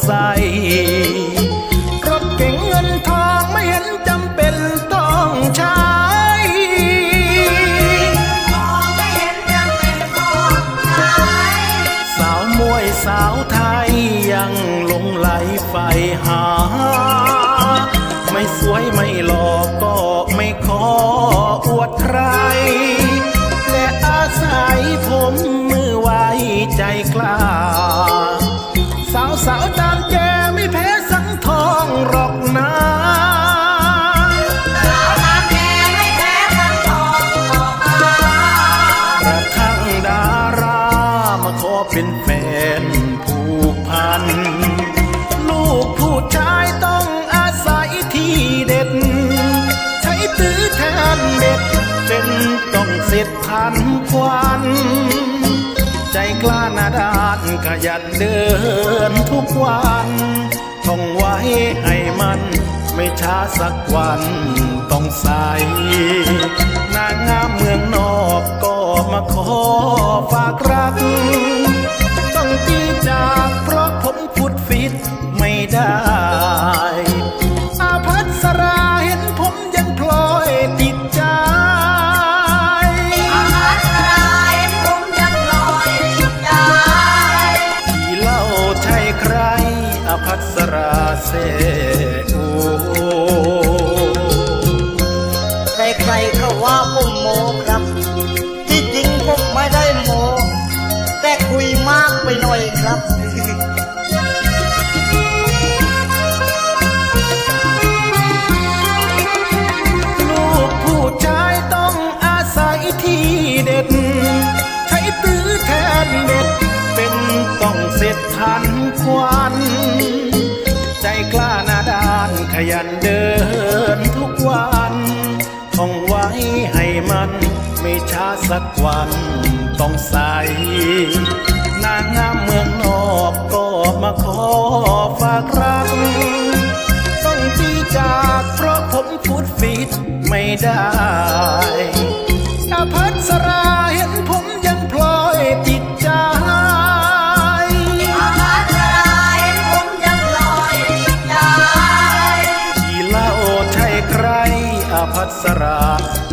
เข้าใส รถเก่งเงินทองไม่เห็นจำเป็นต้องใช้สาวมวยสาวไทยยังหลงไหลไฟหา ไม่สวยไม่หล่อก็ไม่ขออวดใคร เป็นแฟนผูกพัน ลูกผู้ชายต้องอาศัยที่เด็ด ใช้ตื้อแทนเด็ด เป็นต้องเสร็จทันควันใจกล้าหนาดานขยันเดินทุกวันท่องไว้ให้มัน ไม่ช้าสักวันต้องใสนางงามเมืองนอกก็ ได้อาพัสราเห็นผมยังพลอยติดใจที่เล่าใช่ใครอภัสราเซโอใครๆก็ว่าผมโมครับที่จริงผมไม่ได้โมแต่คุยมากไปหน่อยครับ วัน ใจกล้าหน้าด้านขยันเดินทุกวันท่องไว้ให้มัน ไม่ช้าสักวันต้องใส นางงามเมืองนอกก็มาขอฝากรัก ต้องจีจากเพราะผมฟุดฟิตไม่ได้อาพัสรา อาพัสรา